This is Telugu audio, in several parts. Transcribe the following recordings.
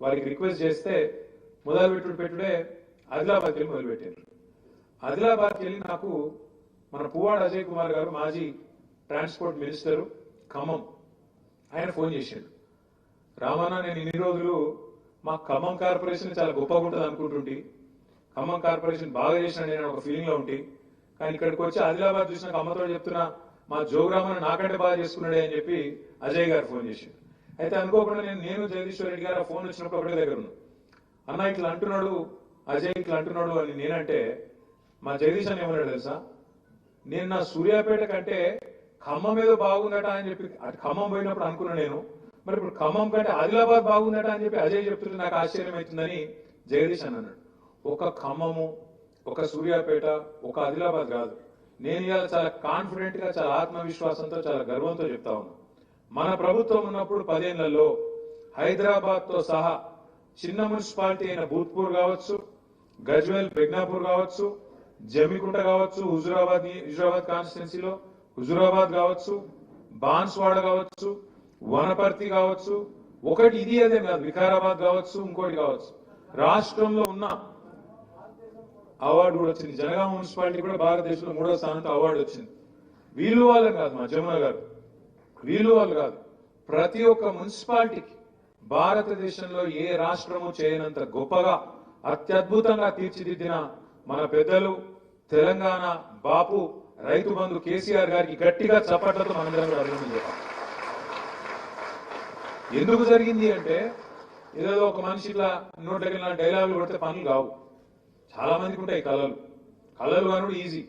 వారికి రిక్వెస్ట్ చేస్తే మొదలు పెట్టుడు పెట్టుడే ఆదిలాబాద్కి వెళ్ళి మొదలుపెట్టారు. ఆదిలాబాద్కి వెళ్ళి నాకు మన పువ్వాడ అజయ్ కుమార్ గారు మాజీ ట్రాన్స్పోర్ట్ మినిస్టరు ఖమ్మం. ఆయన ఫోన్ చేశాడు. రామన్న నేను ఇన్ని రోజులు మా ఖమ్మం కార్పొరేషన్ చాలా గొప్పగా ఉంటుంది అనుకుంటుంటే. ఖమ్మం కార్పొరేషన్ బాగా చేసిన నేను ఒక ఫీలింగ్లో ఉంటే. కానీ ఇక్కడికి వచ్చి ఆదిలాబాద్ చూసిన అమ్మతో చెప్తున్నా మా జోగ్రామాన్ని నాకంటే బాగా చేసుకున్నాడే అని చెప్పి అజయ్ గారు ఫోన్ చేశాడు. అయితే అనుకోకుండా నేను నేను జగదీశ్వర్ రెడ్డి గారు ఫోన్ వచ్చినప్పుడు ఒకటే దగ్గర ఉన్నాను అన్న ఇట్లా అంటున్నాడు అజయ్ ఇట్లా అంటున్నాడు అని నేనంటే మా జగదీష్ అని ఏమన్నాడు తెలుసా? నేను నా సూర్యాపేట కంటే ఖమ్మం ఏదో బాగుందట అని చెప్పి అటు ఖమ్మం పోయినప్పుడు అనుకున్నాను నేను. మరి ఇప్పుడు ఖమ్మం కంటే ఆదిలాబాద్ బాగుందట అని చెప్పి అజయ్ చెప్తుంటే నాకు ఆశ్చర్యం అవుతుందని జగదీష్ అని అన్నాడు. ఒక ఖమ్మము ఒక సూర్యాపేట ఒక ఆదిలాబాద్ కాదు. నేను ఇవాళ చాలా కాన్ఫిడెంట్గా చాలా ఆత్మవిశ్వాసంతో చాలా గర్వంతో చెప్తా ఉన్నాను మన ప్రభుత్వం ఉన్నప్పుడు పదేళ్ళలో హైదరాబాద్తో సహా చిన్న మున్సిపాలిటీ అయిన భూత్పూర్ కావచ్చు గజ్వేల్ బెగ్నాపూర్ కావచ్చు జమికుంట కావచ్చు హుజురాబాద్ హుజురాబాద్ కాన్స్టిట్యున్సీలో హుజురాబాద్ కావచ్చు బాన్స్వాడ కావచ్చు వనపర్తి కావచ్చు ఒకటి ఇది అదే కాదు వికారాబాద్ కావచ్చు ఇంకోటి కావచ్చు. రాష్ట్రంలో ఉన్న అవార్డు కూడా వచ్చింది. జనగామ మున్సిపాలిటీ కూడా భారతదేశంలో మూడో స్థానంతో అవార్డు వచ్చింది. వీళ్ళు వాళ్ళం కాదు మా జమున గారు. వీళ్ళు వాళ్ళు కాదు ప్రతి ఒక్క మున్సిపాలిటీకి భారతదేశంలో ఏ రాష్ట్రము చేయనంత గొప్పగా అత్యద్భుతంగా తీర్చిదిద్దిన మన పెద్దలు తెలంగాణ బాపు రైతు బంధు కేసీఆర్ గారికి గట్టిగా చప్పట్లతో మనందరం కూడా అభినందన చెప్పాలి. ఎందుకు జరిగింది అంటే ఏదో ఒక మనిషి ఇట్లా నోట్లకి డైలాగులు కొడితే పనులు కావు. చాలా మందికి ఉంటాయి కళలు. కళలు కనుడు ఈజీ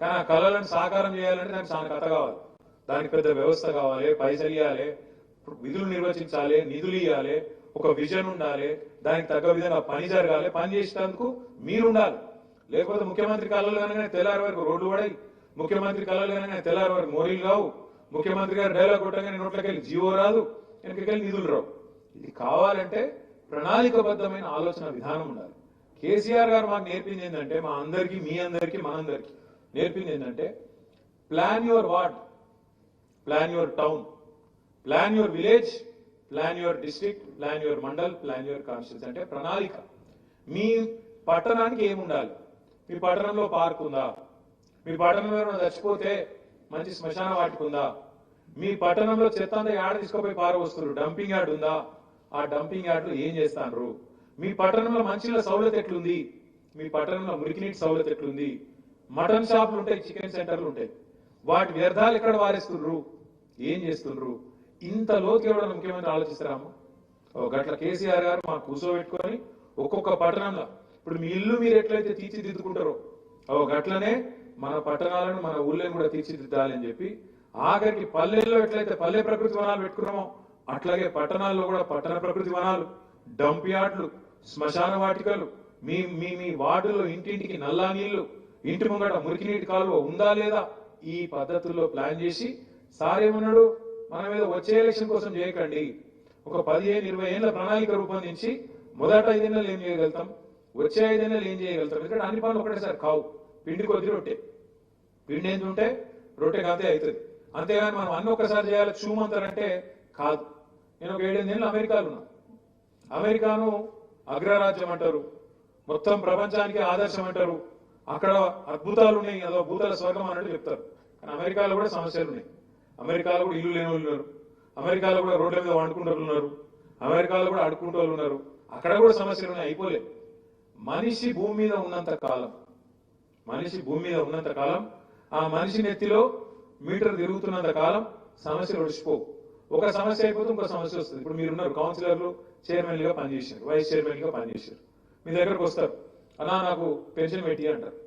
కానీ ఆ కళలను సాకారం చేయాలంటే దానికి చాలా కథ కావాలి. దానికి పెద్ద వ్యవస్థ కావాలి పైసలు ఇవ్వాలి విధులు నిర్వచించాలి నిధులు ఇవ్వాలి ఒక విజన్ ఉండాలి దానికి తగ్గ విధంగా పని జరగాలి పని చేసేందుకు మీరు ఉండాలి. లేకపోతే ముఖ్యమంత్రి కాలంలో కనుక తెల్లారి వరకు రోడ్లు పడాయి. ముఖ్యమంత్రి కాలంలో కనుక తెల్లారి వరకు మోరీలు కావు ముఖ్యమంత్రి గారు డైలాగ్ కొట్టగానే నోట్లకెళ్ళి జీవో రాదు వెనకకెళ్ళి నిధులు రావు. ఇది కావాలంటే ప్రణాళికబద్ధమైన ఆలోచన విధానం ఉండాలి. కేసీఆర్ గారు మాకు నేర్పింది ఏంటంటే మా అందరికీ మీ అందరికీ మనందరికీ నేర్పింది ఏంటంటే plan your ward plan your town plan your village plan your district plan your mandal plan your constituency అంటే ప్రణాళిక. మీ పట్టణానికి ఏముండాలి? మీ పట్టణంలో పార్క్ ఉందా? మీ పట్టణంలో చచ్చిపోతే మంచి శ్మశాన వాటికి ఉందా? మీ పట్టణంలో చెత్త అంతా యాడ తీసుకుపోయి పారవస్తున్నారు డంపింగ్ యార్డ్ ఉందా? ఆ డంపింగ్ యార్డ్లో ఏం చేస్తాండ్రు? మీ పట్టణంలో మంచిల సౌలత ఎట్లుంది? మీ పట్టణంలో మురికినీటి సౌలత ఎట్లుంది? మటన్ షాపులు ఉంటాయి చికెన్ సెంటర్లు ఉంటాయి. వాటి వ్యర్థాలు ఎక్కడ వారేస్తున్నారు ఏం చేస్తుండ్రు? ఇంత లోతు ఎవడన్నా ముఖ్యమంత్రి ఆలోచిస్తారాము? ఓ గట్ల కేసీఆర్ గారు మాకు కూర్చోబెట్టుకొని ఒక్కొక్క పట్టణంలో ఇప్పుడు మీ ఇల్లు మీరు ఎట్లయితే తీర్చిదిద్దుకుంటారో ఓ గట్లనే మన పట్టణాలను మన ఊళ్ళని కూడా తీర్చిదిద్దాలని చెప్పి ఆఖరికి పల్లెల్లో ఎట్లయితే పల్లె ప్రకృతి వనాలు పెట్టుకున్నామో అట్లాగే పట్టణాల్లో కూడా పట్టణ ప్రకృతి వనాలు డంప్ యార్డ్లు శ్మశాన వాటికలు మీ మీ మీ వార్డుల్లో ఇంటింటికి నల్లా నీళ్ళు ఇంటి ముంగట మురికి నీటి కాలువ ఉందా లేదా ఈ పద్ధతుల్లో ప్లాన్ చేసి సార్ ఏమన్నాడు మన మీద వచ్చే ఎలక్షన్ కోసం చేయకండి. ఒక పదిహేను ఇరవై ఏళ్ళ ప్రణాళిక రూపొందించి మొదట ఐదేళ్ళు ఏం చేయగలుగుతాం? వచ్చే ఐదేళ్ళు ఏం చేయగలుగుతాం? ఎందుకంటే అన్ని పనులు ఒకటేసారి కావు. పిండి కొద్ది రొట్టె. పిండి ఏంటి ఉంటే రొట్టె కాదే అవుతుంది. అంతేగాని మనం అన్ని ఒక్కసారి చేయాలి చూమంతారంటే కాదు. నేను ఒక ఏడెనిమిది అమెరికాలో ఉన్నా. అమెరికాను అగ్రరాజ్యం అంటారు. మొత్తం ప్రపంచానికి ఆదర్శం అంటారు. అక్కడ అద్భుతాలు ఉన్నాయి. అదో భూతాల స్వర్గం అన్నట్టు చెప్తారు. కానీ అమెరికాలో కూడా సమస్యలు ఉన్నాయి. అమెరికాలో కూడా ఇల్లు లేని వాళ్ళు ఉన్నారు. అమెరికాలో కూడా రోడ్ల మీద వండుకుంటూ ఉన్నారు. అమెరికాలో కూడా అడుక్కుంటూ వాళ్ళు ఉన్నారు. అక్కడ కూడా సమస్యలు ఉన్నాయి అయిపోలే. మనిషి భూమి మీద ఉన్నంత కాలం మనిషి భూమి మీద ఉన్నంత కాలం ఆ మనిషి నెత్తిలో మీటర్ తిరుగుతున్నంత కాలం సమస్యలు ఒడిచిపోవు ఒక సమస్య అయిపోతే ఇంకో సమస్య వస్తుంది. ఇప్పుడు మీరున్నారు కౌన్సిలర్లు చైర్మన్గా పనిచేసారు వైస్ చైర్మన్గా పనిచేసారు మీ దగ్గరకు వస్తారు. అలా నాకు పెన్షన్ పెట్టి అంటారు.